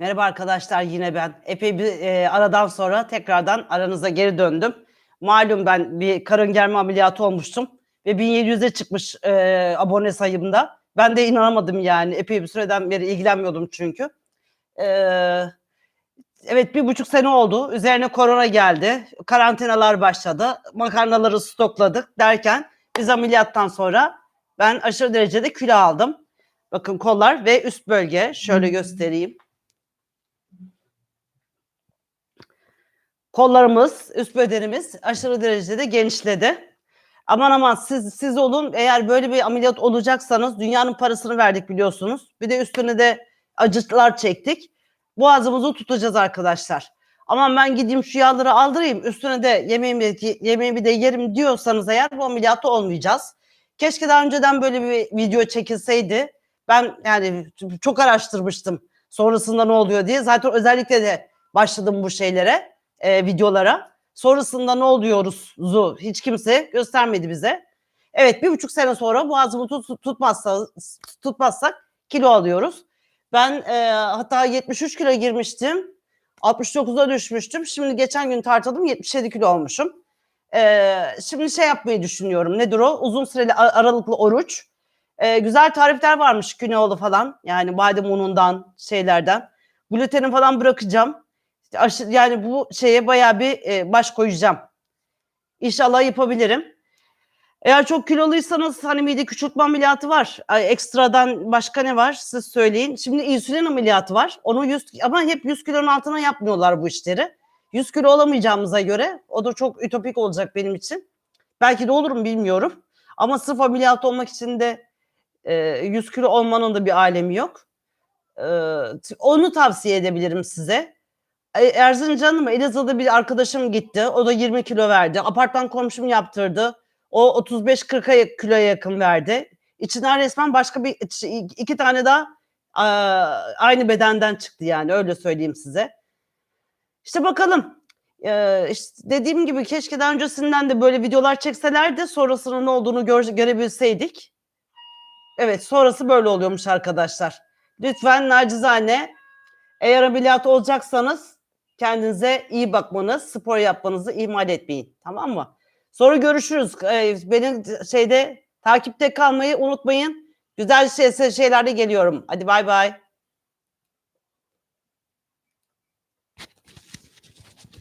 Merhaba arkadaşlar yine ben. Epey bir e, aradan sonra tekrardan aranıza geri döndüm. Malum ben bir karın germe ameliyatı olmuştum ve 1700'e çıkmış e, abone sayımda. Ben de inanamadım yani. Epey bir süreden beri ilgilenmiyordum çünkü. E, evet bir buçuk sene oldu. Üzerine korona geldi. Karantinalar başladı. Makarnaları stokladık derken biz ameliyattan sonra ben aşırı derecede kilo aldım. Bakın kollar ve üst bölge şöyle göstereyim. Kollarımız, üst bedenimiz aşırı derecede genişledi. Aman aman siz siz olun eğer böyle bir ameliyat olacaksanız dünyanın parasını verdik biliyorsunuz. Bir de üstüne de acılar çektik. Boğazımızı tutacağız arkadaşlar. Aman ben gideyim şu yağları aldırayım üstüne de yemeğimi, yemeğimi de yerim diyorsanız eğer bu ameliyatı olmayacağız. Keşke daha önceden böyle bir video çekilseydi. Ben yani çok araştırmıştım sonrasında ne oluyor diye. Zaten özellikle de başladım bu şeylere, e, videolara. Sonrasında ne oluyoruz zu hiç kimse göstermedi bize. Evet bir buçuk sene sonra boğazımı tut, tutmazsa, tutmazsak kilo alıyoruz. Ben e, hatta 73 kilo girmiştim. 69'a düşmüştüm. Şimdi geçen gün tartıldım 77 kilo olmuşum. E, şimdi şey yapmayı düşünüyorum. Nedir o? Uzun süreli aralıklı oruç. E, güzel tarifler varmış küneoğlu falan. Yani badem unundan şeylerden. Gluteni falan bırakacağım. İşte aşı, yani bu şeye bayağı bir e, baş koyacağım. İnşallah yapabilirim. Eğer çok kiloluysanız hani mide küçültme ameliyatı var. Ay, ekstradan başka ne var siz söyleyin. Şimdi insülin ameliyatı var. Onu 100 ama hep 100 kilonun altına yapmıyorlar bu işleri. 100 kilo olamayacağımıza göre o da çok ütopik olacak benim için. Belki de olurum bilmiyorum. Ama sırf ameliyat olmak için de e, 100 kilo olmanın da bir alemi yok. E, onu tavsiye edebilirim size. E, Erzincan'ım Elazığ'da bir arkadaşım gitti. O da 20 kilo verdi. Apartman komşum yaptırdı. O 35-40'a kiloya yakın verdi. İçinden resmen başka bir iki tane daha aynı bedenden çıktı yani öyle söyleyeyim size. İşte bakalım. Ee, işte dediğim gibi keşke daha öncesinden de böyle videolar çekselerdi sonrasının ne olduğunu göre, görebilseydik. Evet sonrası böyle oluyormuş arkadaşlar. Lütfen nacizane eğer ameliyat olacaksanız kendinize iyi bakmanız, spor yapmanızı ihmal etmeyin. Tamam mı? Sonra görüşürüz. Ee, benim şeyde takipte kalmayı unutmayın. Güzel şey, şeylerle geliyorum. Hadi bay bay.